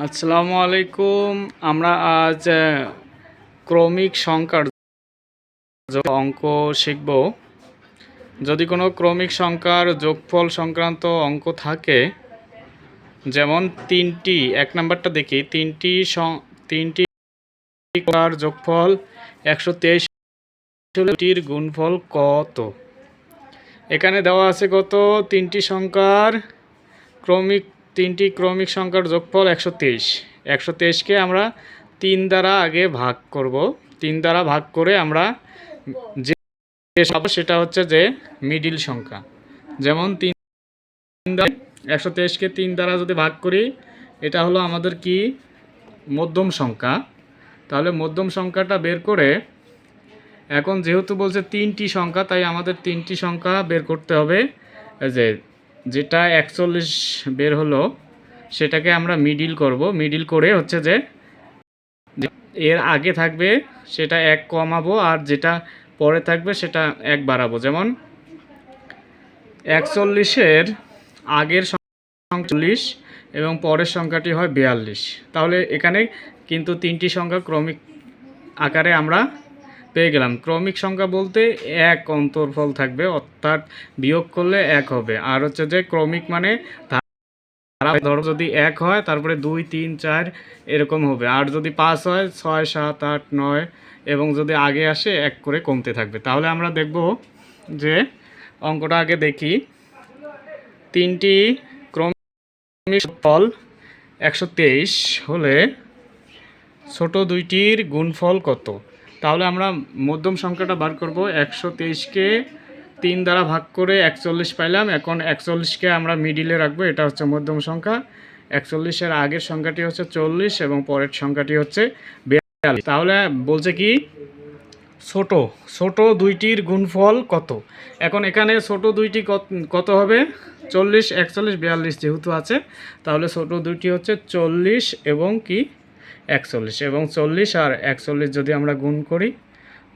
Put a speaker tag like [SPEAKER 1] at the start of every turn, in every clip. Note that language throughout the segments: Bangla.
[SPEAKER 1] আসসালামু আলাইকুম আমরা আজ ক্রমিক সংখ্যার অঙ্ক শিখব। যদি কোনো ক্রমিক সংখ্যার যোগফল সংক্রান্ত অঙ্ক থাকে, যেমন তিনটি, এক নাম্বারটা দেখি, তিনটি তিনটি যোগফল একশো তেইশ টির গুণফল কত? এখানে দেওয়া আছে কত? তিনটি সংখ্যার ক্রমিক তিনটি ক্রমিক সংখ্যার যোগফল একশো তেইশ। একশো তেইশকে আমরা তিন দ্বারা আগে ভাগ করব। তিন দ্বারা ভাগ করে আমরা যে পাবো সেটা হচ্ছে যে মিডিল সংখ্যা। যেমন তিন একশো তেইশকে তিন দ্বারা যদি ভাগ করি, এটা হলো আমাদের কি? মধ্যম সংখ্যা। তাহলে মধ্যম সংখ্যাটা বের করে এখন যেহেতু বলছে তিনটি সংখ্যা, তাই আমাদের তিনটি সংখ্যা বের করতে হবে। যে যেটা একচল্লিশ বের হলো, সেটাকে আমরা মিডিল করব। মিডিল করে হচ্ছে যে এর আগে থাকবে সেটা এক কমাবো আর যেটা পরে থাকবে সেটা এক বাড়াবো। যেমন একচল্লিশের আগের চল্লিশ এবং পরের সংখ্যাটি হয় বিয়াল্লিশ। তাহলে এখানে কিন্তু তিনটি সংখ্যা ক্রমিক আকারে আমরা পেয়ে গেলাম। ক্রমিক সংখ্যা বলতে এক অন্তর্ফল থাকবে, অর্থাৎ বিয়োগ করলে এক হবে। আর হচ্ছে যে ক্রমিক মানে ধারা যদি এক হয়, তারপরে দুই, তিন, চার এরকম হবে। আর যদি পাঁচ হয়, ছয়, সাত, আট, নয় এবং যদি আগে আসে, এক করে কমতে থাকবে। তাহলে আমরা দেখব যে অঙ্কটা আগে দেখি। তিনটি ক্রমিক ফল একশো তেইশ হলে ছোট দুইটির গুণফল কত? তাহলে আমরা মধ্যম সংখ্যাটা বার করব। একশো তেইশকে তিন দ্বারা ভাগ করে একচল্লিশ পাইলাম। এখন একচল্লিশকে আমরা মিডিলে রাখব। এটা হচ্ছে মধ্যম সংখ্যা। একচল্লিশের আগের সংখ্যাটি হচ্ছে চল্লিশ এবং পরের সংখ্যাটি হচ্ছে বিয়াল্লিশ। তাহলে বলছে কি? ছোট ছোট দুইটির গুণফল কত? এখন এখানে ছোট দুইটি কত- হবে? চল্লিশ, একচল্লিশ, বিয়াল্লিশ যেহেতু আছে, তাহলে ছোট দুইটি হচ্ছে চল্লিশ এবং কি? একচল্লিশ এবং চল্লিশ আর একচল্লিশ যদি আমরা গুণ করি,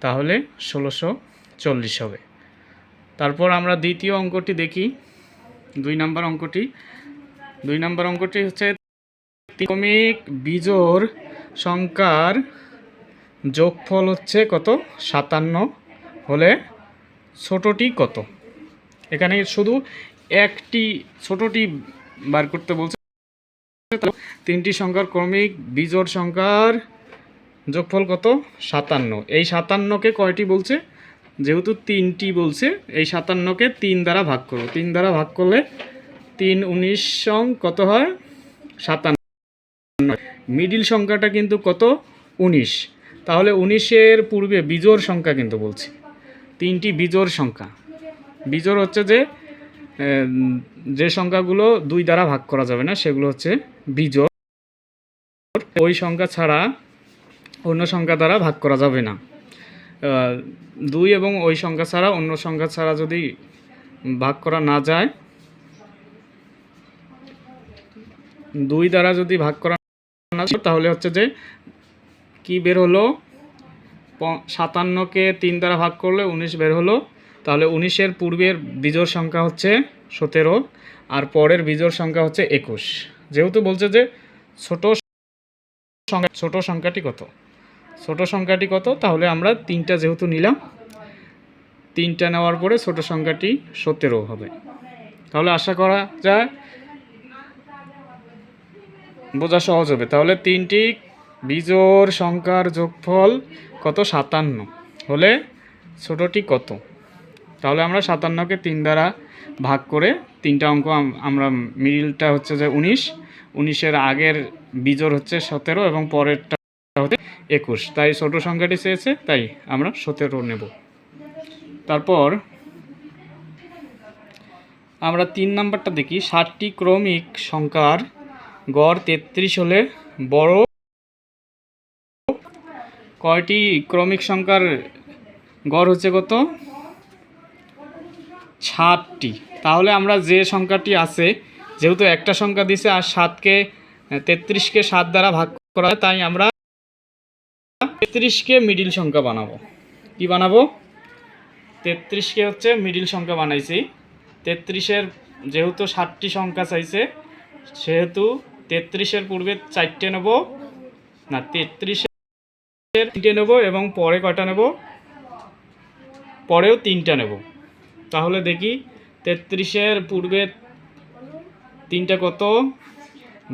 [SPEAKER 1] তাহলে ষোলোশো চল্লিশ হবে। তারপর আমরা দ্বিতীয় অঙ্কটি দেখি। দুই নম্বর অঙ্কটি। দুই নম্বর অঙ্কটি হচ্ছে ক্রমিক বিজোড় সংখ্যার যোগফল হচ্ছে কত? সাতান্ন হলে ছোটটি কত? এখানে শুধু একটি ছোটটি বার করতে বলছে তিনটি সংখ্যার ক্রমিক বিজোড় সংখ্যার যোগফল কত? সাতান্ন। এই সাতান্নকে কয়টি বলছে? যেহেতু তিনটি বলছে, এই সাতান্নকে তিন দ্বারা ভাগ করব তিন দ্বারা ভাগ করলে তিন উনিশ সং কত হয়? সাতান্ন। মিডিল সংখ্যাটা কিন্তু কত? উনিশ। তাহলে উনিশের পূর্বে বিজোড় সংখ্যা কিন্তু বলছি। তিনটি বিজোড় সংখ্যা। বিজোড় হচ্ছে যে যে সংখ্যাগুলো দুই দ্বারা ভাগ করা যাবে না, সেগুলো হচ্ছে বিজোড়। ওই সংখ্যা ছাড়া অন্য সংখ্যা দ্বারা ভাগ করা যাবে না। দুই এবং ওই সংখ্যা ছাড়া অন্য সংখ্যা ছাড়া যদি ভাগ করা না যায়, দুই দ্বারা যদি ভাগ করা না তাহলে হচ্ছে যে কি বের হলো? সাতান্নকে তিন দ্বারা ভাগ করলে উনিশ বের হলো। তাহলে উনিশের পূর্বের বিজোড় সংখ্যা হচ্ছে সতেরো, আর পরের বিজোড় সংখ্যা হচ্ছে একুশ। যেহেতু বলছে যে ছোট সংখ্যা ছোট সংখ্যাটি কত? ছোট সংখ্যাটি কত? তাহলে আমরা তিনটা যেহেতু নিলাম, তিনটা নেওয়ার পরে ছোট সংখ্যাটি সতেরো হবে। তাহলে আশা করা যায় বোঝা সহজ হবে। তাহলে তিনটি বিজোড় সংখ্যার যোগফল কত? সাতান্ন। হলে ছোটটি কত? তাহলে আমরা সাতান্নকে তিন দ্বারা ভাগ করে তিনটা অঙ্ক আমরা মিডিলটা হচ্ছে যে উনিশ, উনিশের আগের বিজোড় হচ্ছে সতেরো এবং পরেরটা হচ্ছে একুশ। তাই ছোট সংখ্যাটি চেয়েছে, তাই আমরা সতেরো নেব। তারপর আমরা তিন নাম্বারটা দেখি, ষাটটি ক্রমিক সংখ্যার গড় তেত্রিশ হলে বড় কয়টি ক্রমিক সংখ্যার গড় হচ্ছে কত? ষাটটি তাহলে আমরা যে সংখ্যাটি আছে, যেহেতু একটা সংখ্যা দিছে আর সাতকে তেত্রিশকে সাত দ্বারা ভাগ করা তাই আমরা তেত্রিশকে মিডিল সংখ্যা বানাবো। কি বানাবো? তেত্রিশকে হচ্ছে মিডিল সংখ্যা বানাইছি। তেত্রিশের যেহেতু ষাটটি সংখ্যা চাইছে, সেহেতু তেত্রিশের পূর্বে চারটে নেব, না, তেত্রিশের তিনটে নেব এবং পরে কয়টা নেব? পরেও তিনটা নেব। তাহলে দেখি, তেত্রিশের পূর্বে তিনটা কত?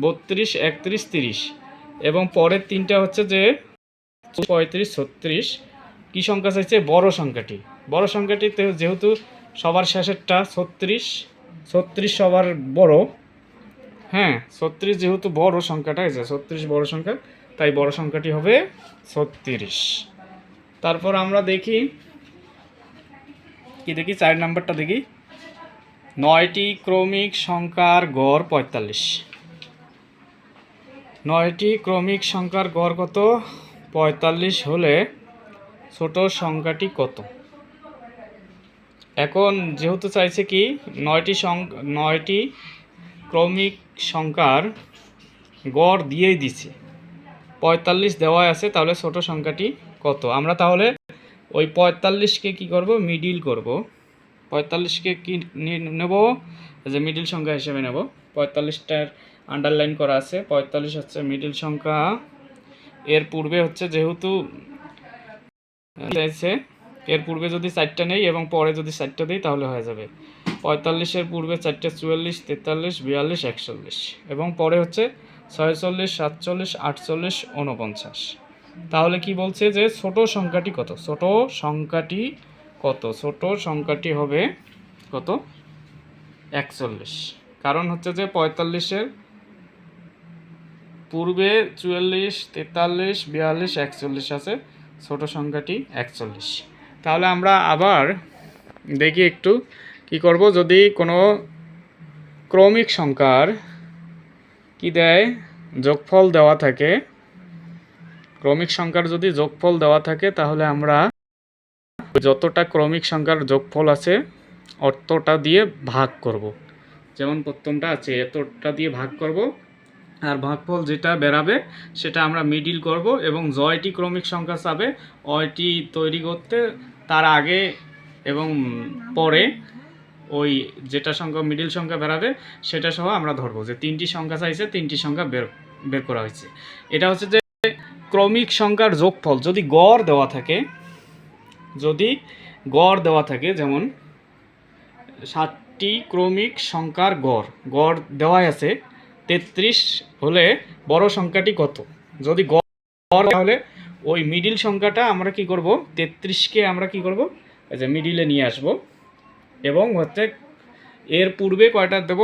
[SPEAKER 1] বত্রিশ, একত্রিশ, তিরিশ। এবং পরের তিনটা হচ্ছে যে পঁয়ত্রিশ, ছত্রিশ। কী সংখ্যা চাইছে? বড় সংখ্যাটি। বড় সংখ্যাটিতে যেহেতু সবার শেষেরটা ছত্রিশ ছত্রিশ সবার বড়। হ্যাঁ ছত্রিশ যেহেতু বড় সংখ্যাটা আছে ছত্রিশ বড় সংখ্যা, তাই বড় সংখ্যাটি হবে ছত্রিশ। তারপর আমরা দেখি কি দেখি? চার নাম্বারটা দেখি। নয়টি ক্রমিক সংখ্যার গড় পঁয়তাল্লিশ। নয়টি ক্রমিক সংখ্যার গড় কত? পঁয়তাল্লিশ হলে ছোট সংখ্যাটি কত? এখন যেহেতু চাইছে কি, নয়টি নয়টি ক্রমিক সংখ্যার গড় দিয়েই দিছে। পঁয়তাল্লিশ দেওয়া আছে, তাহলে ছোট সংখ্যাটি কত? আমরা তাহলে ওই পঁয়তাল্লিশকে কি করব? মিডিল করব। পঁয়তাল্লিশকে কি নেব? যে মিডিল সংখ্যা হিসেবে নেব। পঁয়তাল্লিশটার আন্ডারলাইন করা আছে। পঁয়তাল্লিশ হচ্ছে মিডিল সংখ্যা। এর পূর্বে হচ্ছে যেহেতু এর পূর্বে যদি চারটা নেই এবং পরে যদি চারটা দিই তাহলে হয়ে যাবে। পঁয়তাল্লিশের পূর্বে চারটে চুয়াল্লিশ, তেতাল্লিশ, বিয়াল্লিশ, একচল্লিশ এবং পরে হচ্ছে ছয়চল্লিশ, সাতচল্লিশ, আটচল্লিশ উনপঞ্চাশ তাহলে কি বলছে যে ছোট সংখ্যাটি কত? ছোট সংখ্যাটি কত? ছোট সংখ্যাটি হবে কত? একচল্লিশ। কারণ হচ্ছে যে পঁয়তাল্লিশের পূর্বে চুয়াল্লিশ, তেতাল্লিশ, বিয়াল্লিশ, একচল্লিশ আছে, ছোট সংখ্যাটি একচল্লিশ। তাহলে আমরা আবার দেখি একটু কি করব, যদি কোনো ক্রমিক সংখ্যার কি দেয়, যোগফল দেওয়া থাকে ক্রমিক সংখ্যার যদি যোগফল দেওয়া থাকে, তাহলে আমরা যতটা ক্রমিক সংখ্যার যোগফল আছে অতটা দিয়ে ভাগ করব। যেমন প্রথমটা আছে, এতটা দিয়ে ভাগ করব, আর ভাগফল যেটা বেরাবে, সেটা আমরা মিডিল করব এবং জয়টি ক্রমিক সংখ্যা চাবে অয়টি তৈরি করতে তার আগে এবং পরে ওই যেটা সংখ্যা মিডিল সংখ্যা বেরাবে, সেটা সহ আমরা ধরবো যে তিনটি সংখ্যা চাইছে, তিনটি সংখ্যা বের বের করা হয়েছে। এটা হচ্ছে যে ক্রমিক সংখ্যার যোগফল যদি গড় দেওয়া থাকে, যদি গড় দেওয়া থাকে, যেমন সাতটি ক্রমিক সংখ্যার গড় গড় দেওয়াই আছে, তেত্রিশ হলে বড় সংখ্যাটি কত? যদি গড় তাহলে ওই মিডিল সংখ্যাটা আমরা কি করব? তেত্রিশকে আমরা কি করব? যে মিডিলে নিয়ে আসব। এবং হচ্ছে এর পূর্বে কয়টা দেব?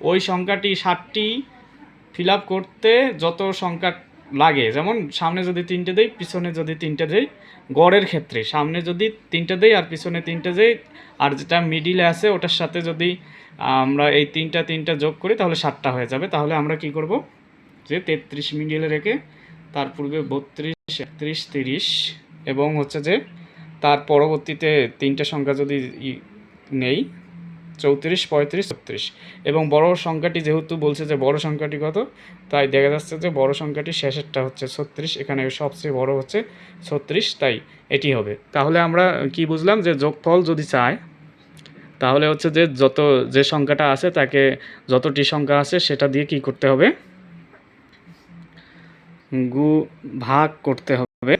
[SPEAKER 1] ওই সংখ্যাটি ষাটটি ফিল করতে যত সংখ্যা লাগে। যেমন সামনে যদি তিনটে দেই, পিছনে যদি তিনটে দেই, গড়ের ক্ষেত্রে। সামনে যদি তিনটে দেই আর পিছনে তিনটে দেই, আর যেটা মিডিলে আছে, ওটার সাথে যদি আমরা এই তিনটা তিনটা যোগ করি, তাহলে সাতটা হয়ে যাবে। তাহলে আমরা কি করব? যে তেত্রিশ মিডিলে রেখে তার পূর্বে বত্রিশ, একত্রিশ, তিরিশ এবং হচ্ছে যে তার পরবর্তীতে তিনটা সংখ্যা যদি নেই চৌত্রিশ, পঁয়ত্রিশ, ছত্রিশ। এবং বড় সংখ্যাটি যেহেতু বলছে যে বড় সংখ্যাটি কত, তাই দেখা যাচ্ছে যে বড় সংখ্যাটি শেষেরটা হচ্ছে ছত্রিশ, এখানে সবচেয়ে বড় হচ্ছে ছত্রিশ, তাই এটি হবে। তাহলে আমরা কি বুঝলাম যে যোগফল যদি চায় তাহলে হচ্ছে যে যত, যে সংখ্যাটা আছে তাকে যতটি সংখ্যা আছে সেটা দিয়ে কি করতে হবে? গু ভাগ করতে হবে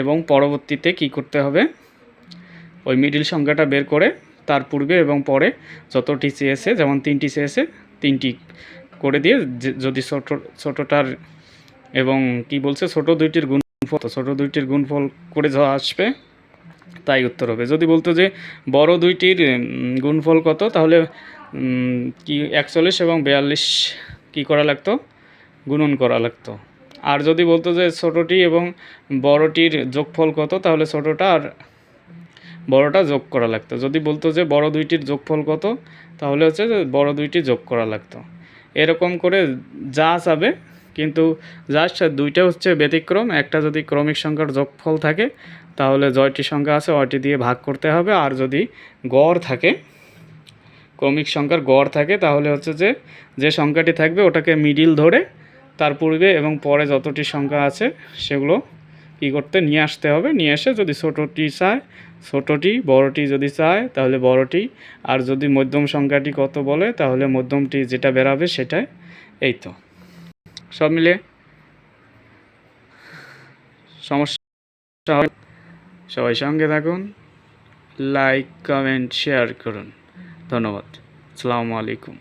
[SPEAKER 1] এবং পরবর্তীতে কি করতে হবে? ওই মিডিল সংখ্যাটা বের করে তার পূর্বে এবং পরে যতটি চেয়েছে যেমন তিনটি চেয়েছে তিনটি করে দিয়ে যদি ছোট, ছোটোটার এবং কি বলছে, ছোট দুইটির গুণফল, ছোট দুইটির গুণফল করে যা আসবে, তাই উত্তর হবে। যদি বলতো যে বড় দুইটির গুণফল কত, তাহলে কি একচল্লিশ এবং বিয়াল্লিশ কি করা লাগতো? গুণন করা লাগতো। আর যদি বলতো যে ছোটোটি এবং বড়টির যোগফল কত, তাহলে ছোটোটা আর বড়টা যোগ করা লাগতো। যদি বলতো যে বড় দুইটির যোগফল কত, তাহলে হচ্ছে যে বড় দুইটি যোগ করা লাগতো। এরকম করে যা যাবে কিন্তু জাস্ট দুইটা হচ্ছে ব্যতিক্রম, একটা যদি ক্রমিক সংখ্যার যোগফল থাকে, তাহলে জয়টি সংখ্যা আছে ওয়টি দিয়ে ভাগ করতে হবে। আর যদি গড় থাকে, ক্রমিক সংখ্যার গড় থাকে, তাহলে হচ্ছে যে যে সংখ্যাটি থাকবে ওটাকে মিডিল ধরে তার পূর্বে এবং পরে যতটি সংখ্যা আছে, সেগুলো কী করতে, নিয়ে আসতে হবে। নিয়ে এসে যদি ছোটোটি চায় ছোটোটি, বড়টি যদি চায়, তাহলে বড়টি। আর যদি মধ্যম সংখ্যাটি কত বলে, তাহলে মধ্যমটি যেটা বেরাবে সেটাই এই তো। সব মিলে সমস্যা সবাই সঙ্গে থাকুন লাইক কমেন্ট শেয়ার করুন। ধন্যবাদ। আসসালামু আলাইকুম।